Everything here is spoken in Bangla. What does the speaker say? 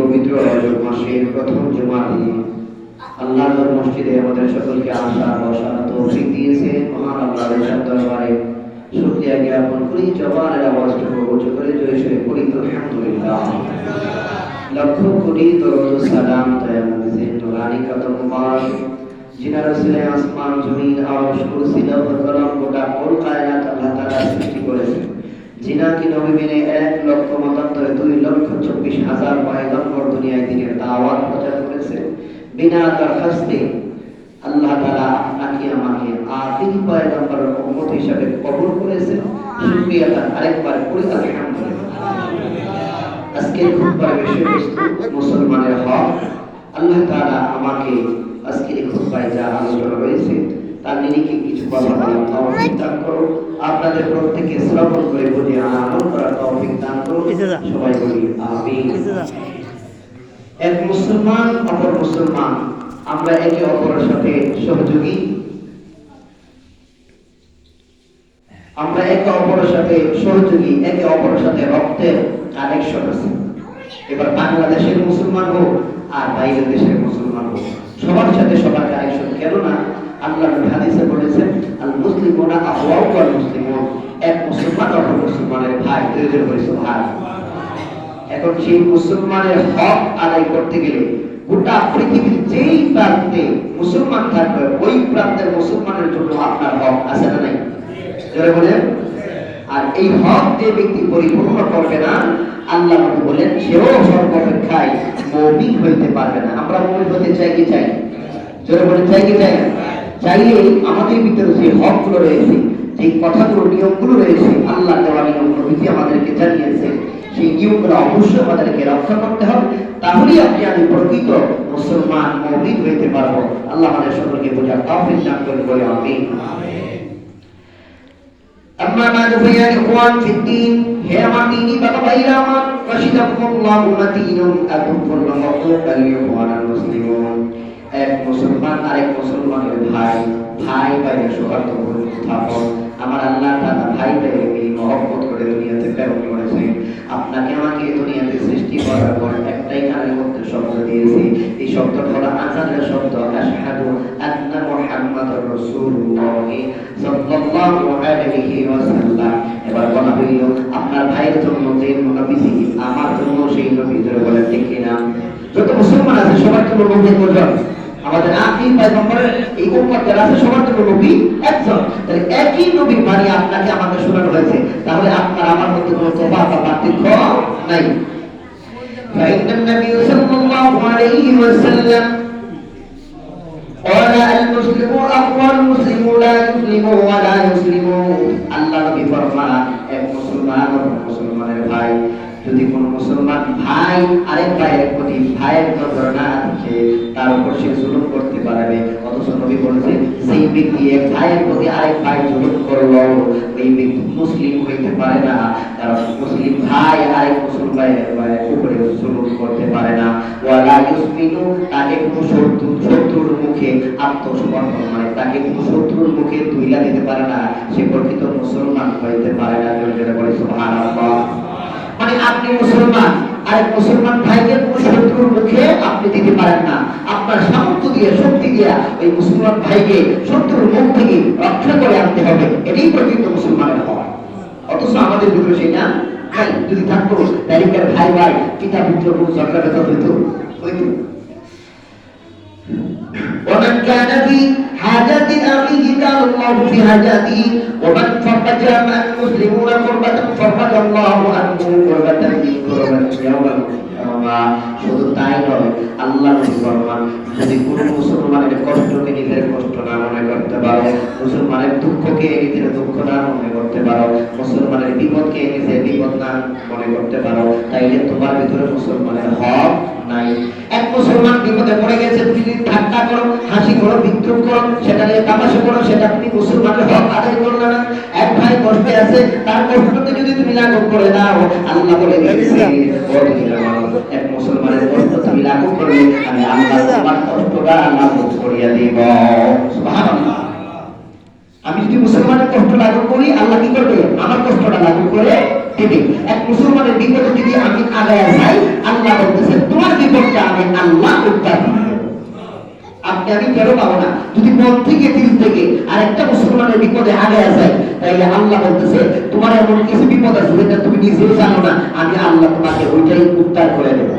পবিত্র রজব মাসের প্রথম জুমা দিনে আল্লাহর মসজিদে আমাদের সকলকে আসা বসার তৌফিক দিয়েছে মহান আল্লাহর সাথে দরবারে শুকরিয়া জ্ঞাপন করি। জবানের আওয়াজটুকু উঁচু করে জয় সরে পড়ি। আলহামদুলিল্লাহ। লক্ষ কোটি দরুদ সালাম তায়ামুজে নুরানি কদম মুবারক। জিনা রসুলে আসমান জমিন আরশ কুরসি লৌহ কলম গোটা কোল কায়নাত আল্লাহ তাআলা সৃষ্টি করেছেন জিনাকে নবী মেনে এক লক্ষ মতান্তরে দুই লক্ষ চব্বিশ হাজার পয়গম্বর দুনিয়ায় দিনের দাওয়াত প্রচার করেছেন বিনা দরখাস্তে আল্লাহ তাআলা আপনাকে আমাকে আখিরি পয়গম্বরের উম্মত হিসাবে কবুল করেছেন। শুকরিয়া তার আরেকবার করি আলহামদুলিল্লাহ। আজকের খুতবার বিষয়বস্তু মুসলমানের হক। আল্লাহ তাআলা আমাকে আজকের এই খুতবায় যা আলোচনা রয়েছে তার নিরিখে কিছু কথা বলার তৌফিক দান করো আপনাদের প্রত্যেকে শ্রবণ করে বুঝে আমল করার তৌফিক দান করো সবাই বলি আমিন। এক মুসলমান অপর মুসলমান আমরা একে অপরের সাথে সহযোগী। আমরা একে অপরের সাথে সহযোগী, একে অপরের সাথে রক্তের কানেকশন আছে। এবার বাংলাদেশের মুসলমান হোক আর বাইরের দেশের মুসলমান হোক, সবার সাথে সবার কানেকশন কেননা আল্লাহ হাদিসে বলেছেন, আল মুসলিমুনা আহওয়াউ আল মুসলিমুন। এক মুসলমান অপর মুসলমানের ভাই দুইজন হয়েছে ভাই এখন সেই মুসলমানের হক আদায় করতে গেলে গোটা পৃথিবীর যেই প্রান্তে মুসলমান থাকবে, ওই প্রান্তের মুসলমানের জন্য আপনার হক আছে না নাই? বলেন। আর এই হক যে ব্যক্তি পরিপূর্ণ করবে না, আল্লাহ বলেন, সেও সর্বাপেক্ষায় হইতে পারবে না। আমরা হতে চাই কি চাই? যারা বলেন, চাই কি চাই? চাইলে আমাদের ভিতরে যে হকগুলো রয়েছে যে কথাগুলো, নিয়মগুলো রয়েছে, আল্লাহ দেওয়া নিয়ম নবীজি আমাদেরকে জানিয়েছে সেই নিয়মগুলো অবশ্যই আমাদেরকে রক্ষা করতে হবে তাহলেই আপনি আমি প্রকৃত মুসলমান মৌমিক হইতে পারবো আল্লাহ আমাদের সকলকে বোঝার তৌফিক দান করে বলে আমিন أما بعد فيا إخوان في الدين هي مديني بابا بيراما رشدكم الله مدين أدوكم الله الإخوان المسلمون এক মুসলমান আরেক মুসলমানের ভাই ভাই ভাই সৌহার্দ্যপূর্ণ স্থাপন আমার আল্লাহ তাআলা ভাই ভাইকে এই মহব্বত করে দুনিয়াতে প্রেরণ আপনার ভাইয়ের জন্য, যে নবীজি আমার জন্য, সেই নবী ধরে বলেন, ঠিক কিনা? যত মুসলমান আছে, সবার জন্য নবী একজন। আমাদের আখির পয়গম্বরের এই উম্মত আছে, সবার জন্য নবী একজন। তাহলে একই নবী বাণী আপনাকে আমাকে শোনানো হয়েছে। তাহলে আপনার আমার মধ্যে কোনো তফাৎ বা পার্থক্য নাই। فإن النبي صلى الله عليه وسلم قال المسلم أقوى المسلم لا يسلم ولا يسلم আল্লাহ নবী ফরমান এক মুসলমান ও মুসলমানের ভাই যদি কোন মুসলমান ভাই আরেক ভাইয়ের প্রতি ভাইয়ের নজর না থাকে তার উপর সে জুলুম করতে পারবে অথচ নবী বলেছে সেই ব্যক্তি এক ভাইয়ের প্রতি আরেক ভাই জুলুম করল ওই ব্যক্তি মুসলিম হইতে পারে না। কারণ মুসলিম ভাই আরেক মুসলিম ভাইয়ের ভাইয়ের উপরে জুলুম করতে পারে না। ওয়ালা ইউসমিনু, তাকে কোনো শত্রু, শত্রুর মুখে আত্মসমর্পণ মানে তাকে কোনো শত্রুর মুখে তুইলা দিতে পারে না। সে প্রকৃত মুসলমান হইতে পারে না। যেটা বলে মানে আপনি মুসলমান আর মুসলমান ভাইকে আপনি দিতে পারেন না আপনার সামর্থ্য দিয়ে শক্তি দিয়ে ওই মুসলমান ভাইকে শত্রুর মুখ থেকে রক্ষা করে আনতে হবে এটাই প্রকৃত মুসলমানের হওয়া অথচ আমাদের ভিতরে সেটা নাই যদি থাকতো তারিখের ভাই ভাই পিতা পুত্র কোনো ঝগড়া ব্যথা হইতো হইতো ومن كان في حاجة أخيه كان الله في حاجته ومن فرج عن المسلمون كربة فرج الله عنه كربة من كربة আল্লাহ ফরমান যদি কোনো মুসলমানের কষ্টকে নিজের কষ্ট না মনে করতে পারো, মুসলমানের দুঃখকে নিজের দুঃখ না মনে করতে পারো, মুসলমানের বিপদকে নিজের বিপদ না মনে করতে পারো, তাইলে তোমার ভিতরে মুসলমানের হক নাই। এক মুসলমান বিপদে পড়ে গেছে তুমি ঠাট্টা করো, হাসি করো, বিদ্রুপ করো, সেটা নিয়ে তামাশা করো, সেটা তুমি মুসলমানের হক আদায় করলে না। এক ভাই কষ্টে আছে, তার কষ্টকে যদি তুমি লাঘব করে দাও, আল্লাহ বলে ও দুনিয়ার মানুষ, এক মুসলমানের কষ্ট তুমি লাঘব করলে আমি আল্লাহ তোমার কষ্টটা লাঘব করিয়া দিব সুবহানাল্লাহ আমি যদি মুসলমানের কষ্ট লাঘব করি আল্লাহ কি করবে আমার কষ্টটা লাঘব করে দেবে এক মুসলমানের বিপদে যদি আমি আগায় যাই, আল্লাহ বলতেছে, তোমার বিপদটা আমি আল্লাহ উদ্ধার আপনি আমি কেন পাবো না? যদি মন থেকে, দিল থেকে আর একটা মুসলমানের বিপদে আগে যায় তাইলে আল্লাহ বলতেছে, তোমার এমন কিছু বিপদ আছে যেটা তুমি নিজেও জানো না, আমি আল্লাহ তোমাকে ওইটাই উদ্ধার করে দেবো।